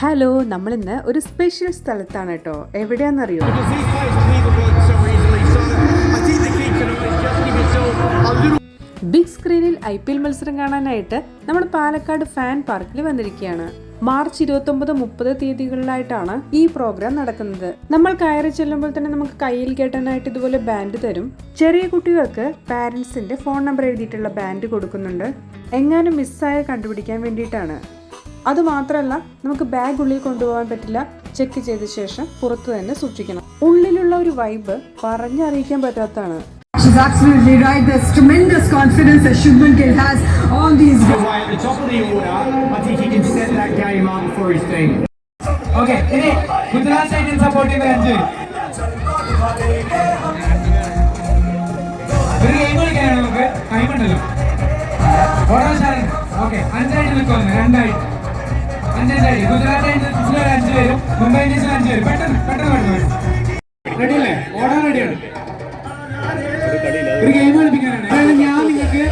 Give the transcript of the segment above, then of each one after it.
Hello നമ്മൾ ഇന്ന് ഒരു സ്പെഷ്യൽ സ്ഥലത്താണ് കേട്ടോ. എവിടെയാണെന്നറിയോ? ബിഗ് സ്ക്രീനിൽ ഐ പി എൽ മത്സരം കാണാനായിട്ട് നമ്മൾ പാലക്കാട് ഫാൻ പാർക്കിൽ വന്നിരിക്കുകയാണ്. മാർച്ച് ഇരുപത്തൊമ്പത് മുപ്പത് തീയതികളിലായിട്ടാണ് ഈ പ്രോഗ്രാം നടക്കുന്നത്. നമ്മൾ കയറി ചെല്ലുമ്പോൾ തന്നെ നമുക്ക് കയ്യിൽ കെട്ടാനായിട്ട് ഇതുപോലെ ബാൻഡ് തരും. ചെറിയ കുട്ടികൾക്ക് പാരൻസിന്റെ ഫോൺ നമ്പർ എഴുതിയിട്ടുള്ള ബാൻഡ് കൊടുക്കുന്നുണ്ട്. എങ്ങാനും മിസ്സായ കണ്ടുപിടിക്കാൻ വേണ്ടിയിട്ടാണ്. അത് മാത്രമല്ല നമുക്ക് ബാഗ് ഉള്ളിൽ കൊണ്ടുപോകാൻ പറ്റില്ല ചെക്ക് ചെയ്ത ശേഷം പുറത്ത് തന്നെ സൂക്ഷിക്കണം ഉള്ളിലുള്ള ഒരു വൈബ് പറഞ്ഞറിയിക്കാൻ പറ്റാത്തതാണ് She's absolutely right. There's tremendous confidence that Shubman Gill has on these. away at the top of the order. I think he can set that game up for his team. Okay ഇനി Gujarat Titans support ചെയ്യുന്ന അഞ്ച് ഒരു game കളിക്കാനാണ് നമുക്ക് ടൈമുണ്ടല്ലോ ഓരോ okay അഞ്ചായിട്ട് നിൽക്കുമെന്ന് രണ്ടായിട്ട് അഞ്ചഞ്ചായിട്ട് ഗുജറാത്ത് ടൈറ്റൻസിൽ ഒരു അഞ്ച് പേരും മുംബൈ ഇന്ത്യൻസിൽ അഞ്ച് പേരും. പെട്ടെന്ന് പെട്ടെന്ന് പെട്ടെന്ന് റെഡി അല്ലേ ഓടാൻ റെഡിയാണ്. ഒരു ഗെയിം കളിപ്പിക്കാനാണ്. ഞാൻ നിങ്ങൾക്ക്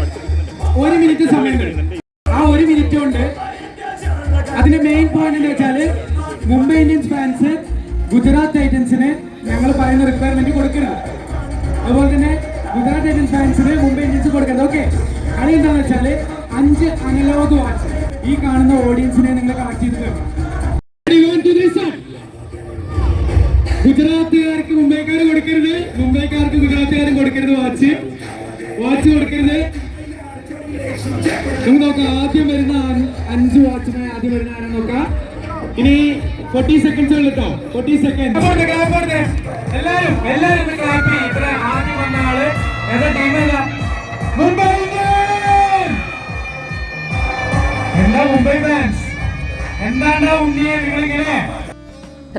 ഒരു മിനിറ്റ് സമയം തരും. ആ ഒരു മിനിറ്റ് കൊണ്ട് അതിന്റെ മെയിൻ പോയിന്റ് എന്ന് വെച്ചാൽ മുംബൈ ഇന്ത്യൻസ് ഫാൻസ് ഗുജറാത്ത് ടൈറ്റൻസിന് ഞങ്ങൾ പറയുന്ന റിക്വയർമെന്റ് കൊടുക്കരുത് അതുപോലെ തന്നെ ഗുജറാത്ത് ടൈറ്റൻസ് ഫാൻസിന് മുംബൈ ഇന്ത്യൻസ് കൊടുക്കരുത്. ഓക്കെ കളി എന്താണെന്ന് വെച്ചാൽ അഞ്ച് അനലോഗ് വാച്ച് ഈ കാണുന്ന ഓഡിയൻസിനെ നിങ്ങൾ കണക്ട് ചെയ്ത്. ഗുജറാത്തുകാർക്ക് മുംബൈക്കാർ കൊടുക്കരുത്. മുംബൈക്കാർക്ക് ഗുജറാത്തുകാരും കൊടുക്കരുത് വാച്ച്. വാച്ച് കൊടുക്കരുത്. നമുക്ക് നോക്കാം. ആദ്യം വരുന്ന അഞ്ച് വാച്ച് വാച്ചിന് ആദ്യം വരുന്ന ആരാ നോക്കാം. ഇനി ഫോർട്ടി സെക്കൻഡ്സ് കേട്ടോ ഫോർട്ടി സെക്കൻഡ് എല്ലാവരും എല്ലാരും.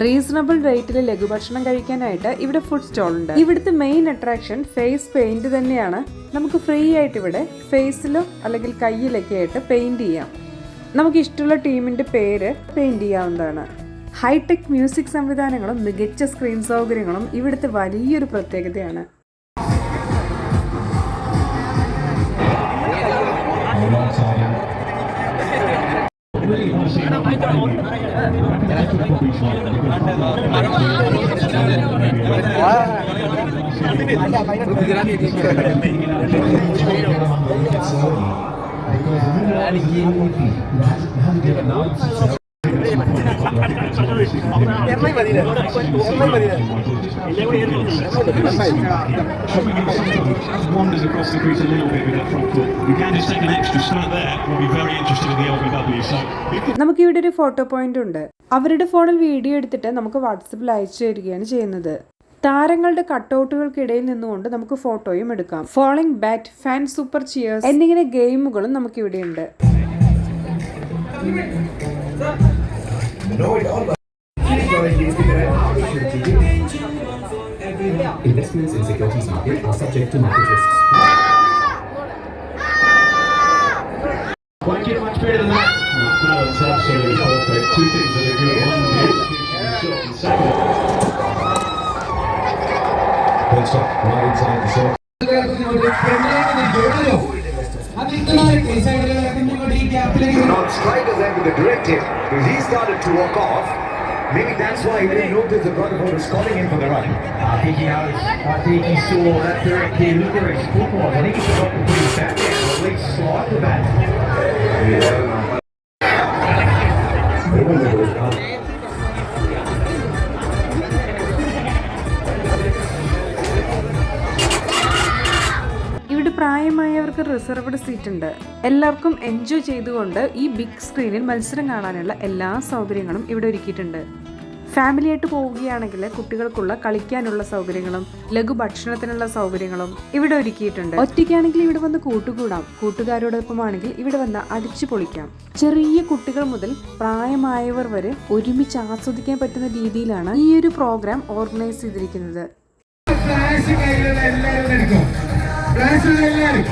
റീസണബിൾ റേറ്റിൽ ലഘുഭക്ഷണം കഴിക്കാനായിട്ട് ഇവിടെ ഫുഡ് സ്റ്റോൾ ഉണ്ട്. ഇവിടുത്തെ മെയിൻ അട്രാക്ഷൻ ഫേസ് പെയിന്റ് തന്നെയാണ്. നമുക്ക് ഫ്രീ ആയിട്ട് ഇവിടെ ഫേസിലോ അല്ലെങ്കിൽ കയ്യിലൊക്കെ ആയിട്ട് പെയിന്റ് ചെയ്യാം. നമുക്ക് ഇഷ്ടമുള്ള ടീമിന്റെ പേര് പെയിന്റ് ചെയ്യാവുന്നതാണ്. ഹൈടെക് മ്യൂസിക് സംവിധാനങ്ങളും മികച്ച സ്ക്രീൻ സൗകര്യങ്ങളും ഇവിടുത്തെ വലിയൊരു പ്രത്യേകതയാണ്. And he has given out wanders across the crease a little bit with that front foot. An extra there. We'll be very interested in the LBW. So നമുക്ക് ഇവിടെ ഒരു ഫോട്ടോ പോയിന്റ് ഉണ്ട് അവരുടെ ഫോണിൽ വീഡിയോ എടുത്തിട്ട് നമുക്ക് വാട്സപ്പിൽ അയച്ചു തരികയാണ് ചെയ്യുന്നത് താരങ്ങളുടെ കട്ടൗട്ടുകൾക്കിടയിൽ നിന്നുകൊണ്ട് നമുക്ക് ഫോട്ടോയും എടുക്കാം following bat fan super cheers എന്നിങ്ങനെ ഗെയിമുകളും Investments in securities market are subject to market risks. Won't get much better than that. No, that's absolutely perfect. Two things that are good. One, the execution and second, stop right inside the circle Not strikers then with the directive because he started to walk off. Maybe that's why he didn't notice the Rutherford was calling in for the run. I think he knows. I think he saw that direct here. Look where his foot was. I think he forgot to put his back down or at least slide the bat. ഇവിടെ പ്രായമായവർക്ക് reserved seat ഉണ്ട്. എല്ലാവർക്കും enjoy ചെയ്തുകൊണ്ട് ഈ big സ്ക്രീനിൽ മത്സരം കാണാനുള്ള എല്ലാ സൗകര്യങ്ങളും ഇവിടെ ഒരുക്കിയിട്ടുണ്ട്. ഫാമിലി ആയിട്ട് പോവുകയാണെങ്കിൽ കുട്ടികൾക്കുള്ള കളിക്കാനുള്ള സൗകര്യങ്ങളും ലഘു ഭക്ഷണത്തിനുള്ള സൗകര്യങ്ങളും ഇവിടെ ഒരുക്കിയിട്ടുണ്ട്. ഒറ്റയ്ക്കാണെങ്കിൽ ഇവിടെ വന്ന് കൂട്ടുകൂടാം. കൂട്ടുകാരോടൊപ്പം ആണെങ്കിൽ ഇവിടെ വന്ന് അടിച്ചു പൊളിക്കാം. ചെറിയ കുട്ടികൾ മുതൽ പ്രായമായവർ വരെ ഒരുമിച്ച് ആസ്വദിക്കാൻ പറ്റുന്ന രീതിയിലാണ് ഈ ഒരു പ്രോഗ്രാം ഓർഗനൈസ് ചെയ്തിരിക്കുന്നത്. എല്ലാവരും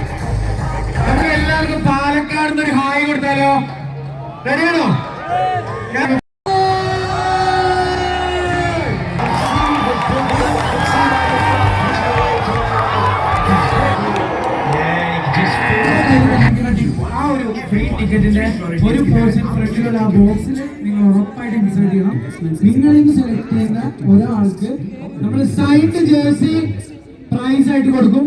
നമുക്ക് എല്ലാവർക്കും പാലക്കാട് നിന്ന് ഒരു ഹായ് കൊടുത്താലോ? ഫ്രീ ടിക്കറ്റിന്റെ ഒരു പോർഷൻ ഫ്രണ്ടിലുള്ള ആ ബോക്സിൽ നിങ്ങൾ ഉറപ്പായിട്ട് ഇൻസേർട്ട് ചെയ്യണം. നിങ്ങളെയും സെലക്ട് ചെയ്യുന്ന ഒരാൾക്ക് നമ്മൾ സൈഡ് ജേഴ്സി പ്രൈസ് ആയിട്ട് കൊടുക്കും.